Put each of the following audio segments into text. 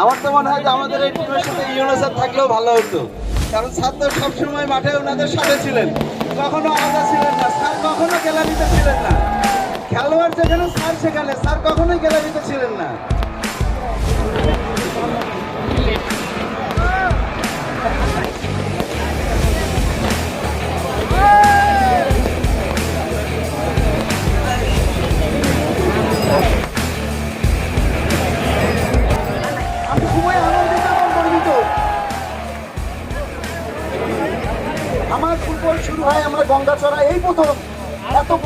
আমার তো মনে হয় যে আমাদের এই টিমের সাথে ইউনিসেফ থাকলেও ভালো হতো। কারণ স্যার তো সবসময় মাঠে ওনাদের সাথে ছিলেন। কখনো আলাদা ছিলেন না। স্যার কখনো গ্যালারিতে ছিলেন না। খেলোয়াড় যেখানে, স্যার সেখানে। স্যার কখনোই গ্যালারিতে ছিলেন না।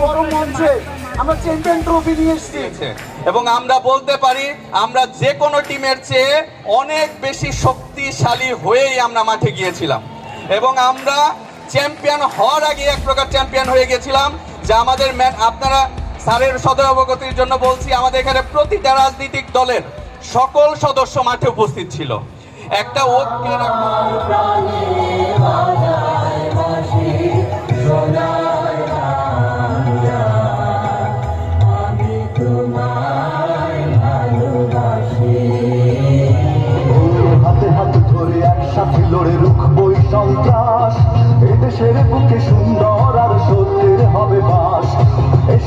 বড় মঞ্চে আমরা চ্যাম্পিয়ন ট্রফি নিয়ে এসেছি। দিয়েছে এবং আমরা বলতে পারি আমরা যে কোনো টিমের চেয়ে অনেক বেশি শক্তিশালী হয়েই আমরা মাঠে গিয়েছিলাম। এবং আমরা চ্যাম্পিয়ন হওয়ার আগে এক প্রকার চ্যাম্পিয়ন হয়ে গেছিলাম যে আমাদের ম্যান আপনারা স্যারের সদয় অবগতির জন্য বলছি আমাদের এখানে প্রতিটা রাজনৈতিক দলের সকল সদস্য মাঠে উপস্থিত ছিল। একটা ঐক্যের সন্ত্রাস এই দেশের সুন্দর আর সত্যের হবে বাস। এই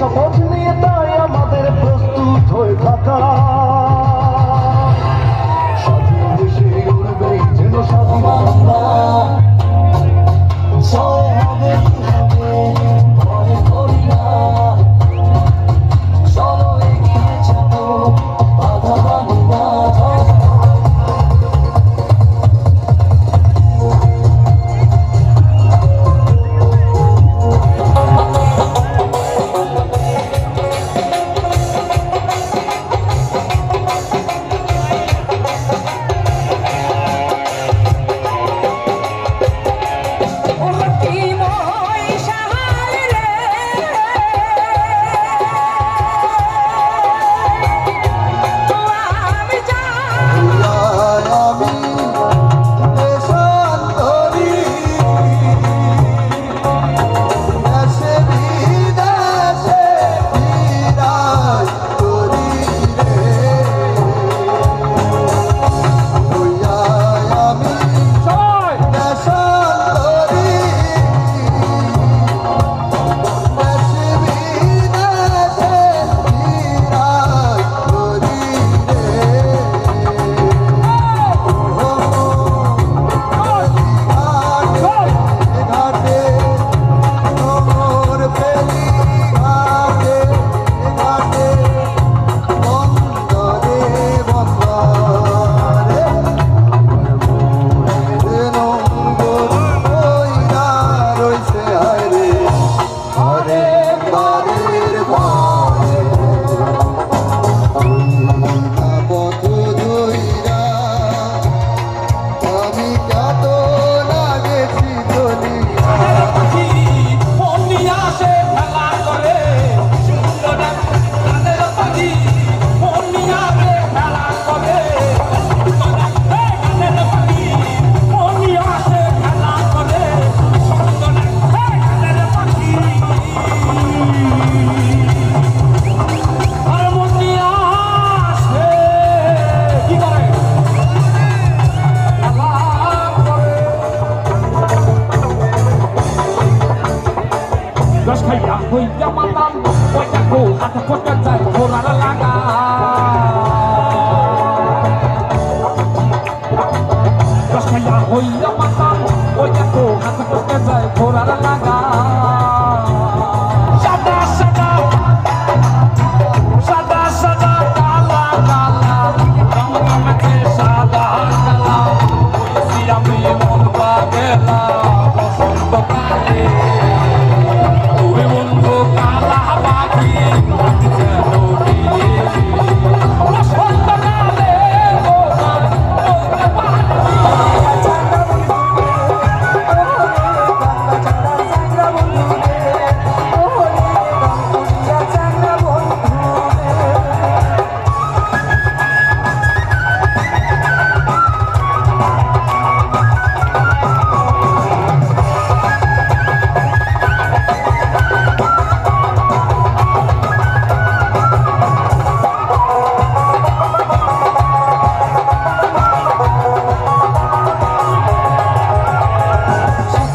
Hoy ya coja essa toque, se por lá.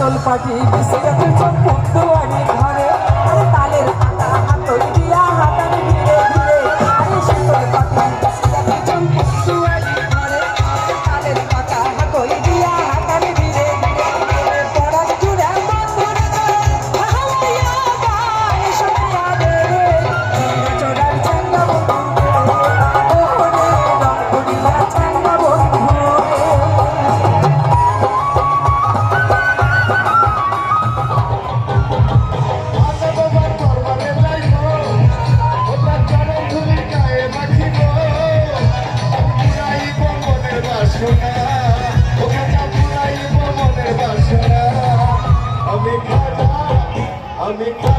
দল পাটি বিস্কুট চম্পু দুয়ারি ঘরে। I'm in.